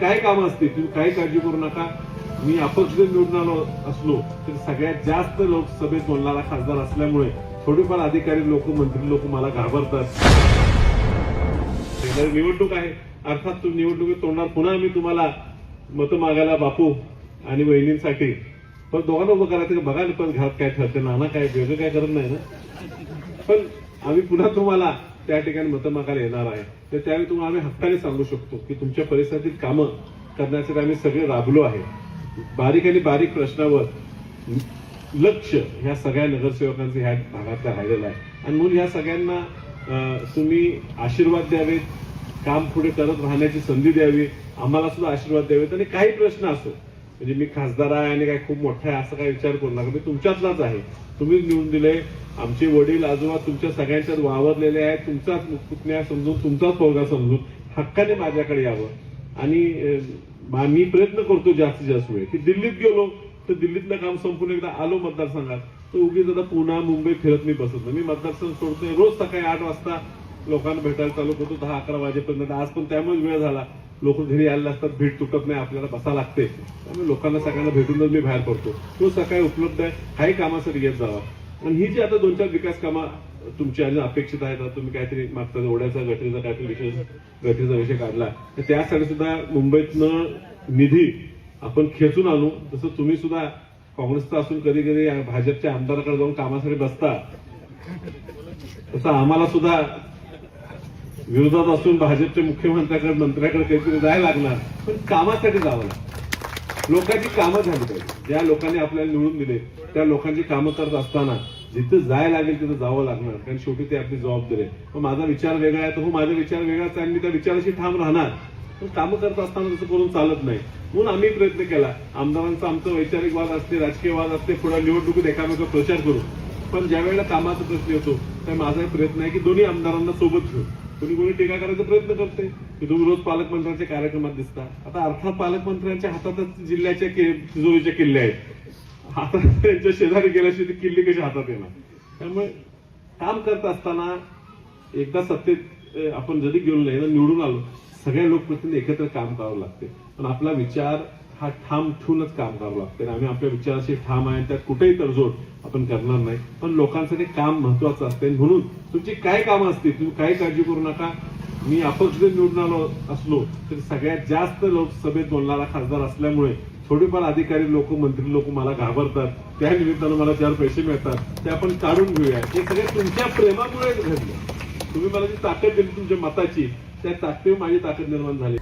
काय कामं असतील तुम्ही काही काळजी करू नका. मी अपक्ष जर निवडून आलो असलो तरी सगळ्यात जास्त लोकसभेत बोलणारा खासदार असल्यामुळे थोडेफार अधिकारी लोक मंत्री लोक मला घाबरतात. निवडणूक आहे. अर्थात तुम्ही निवडणुकीत तोंडात पुन्हा मी तुम्हाला मतं मागायला बापू आणि वहिनींसाठी. पण दोघांना उभं करायचं बघा ना पण घरात काय ठरते नाना काय वेगळं काय करत नाही ना? पण आम्ही पुन्हा तुम्हाला त्या ठिकाणी मतमागायला येणार आहे. तर त्यावेळी तुम्हाला आम्ही हक्काने सांगू शकतो की तुमच्या परिसरातील कामं करण्यासाठी आम्ही सगळे राबलो आहे. बारीक आणि बारीक प्रश्नावर लक्ष ह्या सगळ्या नगरसेवकांचं ह्या भागातलं राहिलेलं आहे. आणि म्हणून ह्या सगळ्यांना तुम्ही आशीर्वाद द्यावेत काम पुढे करत राहण्याची संधी द्यावी आम्हाला सुद्धा आशीर्वाद द्यावेत आणि काही प्रश्न असो म्हणजे मी खासदार आहे आणि काय खूप मोठा आहे असं काय विचार करू नका. मी तुमच्यातलाच आहे. तुम्हीच निवडून दिले. आमचे वडील आजोबा तुमच्या सगळ्यांच्यात वावरलेले आहेत. तुमचाच पुतण्या समजून तुमचाच पोरगा समजून हक्काने माझ्याकडे यावं. आणि मी प्रयत्न करतो जास्तीत जास्त वेळ. की दिल्लीत गेलो तर दिल्लीतलं काम संपून एकदा आलो मतदारसंघात. तर उगीच आता पुन्हा मुंबई फिरत मी बसत नाही. मी मतदारसंघ सोडतोय रोज सकाळी आठ वाजता. लोकांना भेटायला चालू करतो दहा अकरा वाजेपर्यंत. आज पण त्यामुळे वेळ झाला. लोक घरी यायला असतात भेट तुटत नाही आपल्याला बसा लागते. त्यामुळे लोकांना सगळ्यांना भेटूनच मी बाहेर पडतो. तो सकाळी उपलब्ध आहे हाही कामासाठी येत जावा. आणि ही जी आता दोन चार विकास कामं तुमची अजून अपेक्षित आहेत तुम्ही काहीतरी मागचा ओढ्याचा गटरीचा काहीतरी विषय गटरीचा विषय काढला. तर त्यासाठी सुद्धा मुंबईतनं निधी आपण खेचून आणू. जसं तुम्ही सुद्धा काँग्रेसचा असून कधी कधी भाजपच्या आमदाराकडे जाऊन कामासाठी बसता. तसं आम्हाला सुद्धा विरोधात असून भाजपच्या मुख्यमंत्र्याकडे मंत्र्याकडे काहीतरी जायला लागणार पण कामासाठी जावं लागतं. लोकांची कामं झाली पाहिजे. ज्या लोकांनी आपल्याला निवडून दिले त्या लोकांची कामं करत असताना जिथं जायला लागेल तिथं जावं लागणार. कारण शेवटी ते आपली जबाबदारी आहे. मग माझा विचार वेगळा आहे तर हो माझा विचार वेगळाच आहे आणि मी त्या विचाराशी ठाम राहणार. पण कामं करत असताना तसं करून चालत नाही. म्हणून आम्ही प्रयत्न केला. आमदारांचा आमचा वैचारिक वाद असते राजकीय वाद असते पुढे निवडणुकीत एकामेका प्रचार करू. पण ज्या वेळेला कामाचा प्रश्न येतो त्या माझा प्रयत्न आहे की दोन्ही आमदारांना सोबत घेऊ. कोणी कोणी टीका करायचा प्रयत्न करते. की तुम्ही रोज पालकमंत्र्यांच्या कार्यक्रमात दिसता. आता अर्थात पालकमंत्र्यांच्या हातातच जिल्ह्याच्या तिजोरीच्या किल्ले आहेत. आता त्यांच्या शेजारी गेल्याशिवाय ती किल्ली कशी हातात येणार? त्यामुळे काम करत असताना एकदा सत्तेत आपण जरी गेलो नाही निवडून आलो सगळ्या लोकप्रतिनिधी एकत्र काम करावं लागते. पण आपला विचार हा ठाम ठेवूनच काम करावं लागते आणि आम्ही आपल्या विचाराशी ठाम आहे त्यात कुठेही तडजोड आपण करणार नाही. पण लोकांसाठी काम महत्वाचं असते. आणि म्हणून तुमची काय कामं असतील तुम्ही काही काळजी करू नका. मी अपक्ष जर निवडून आलो असलो तरी सगळ्यात जास्त लोकसभेत बोलणारा खासदार असल्यामुळे थोडेफार अधिकारी लोक मंत्री लोक मला घाबरतात. त्या निमित्तानं मला चार पैसे मिळतात. ते आपण काढून घेऊया. हे सगळे तुमच्या प्रेमामुळे घडलं. तुम्ही मला जी ताकद दिली तुमच्या मताची त्या ताकदीवर माझी ताकद निर्माण झाली.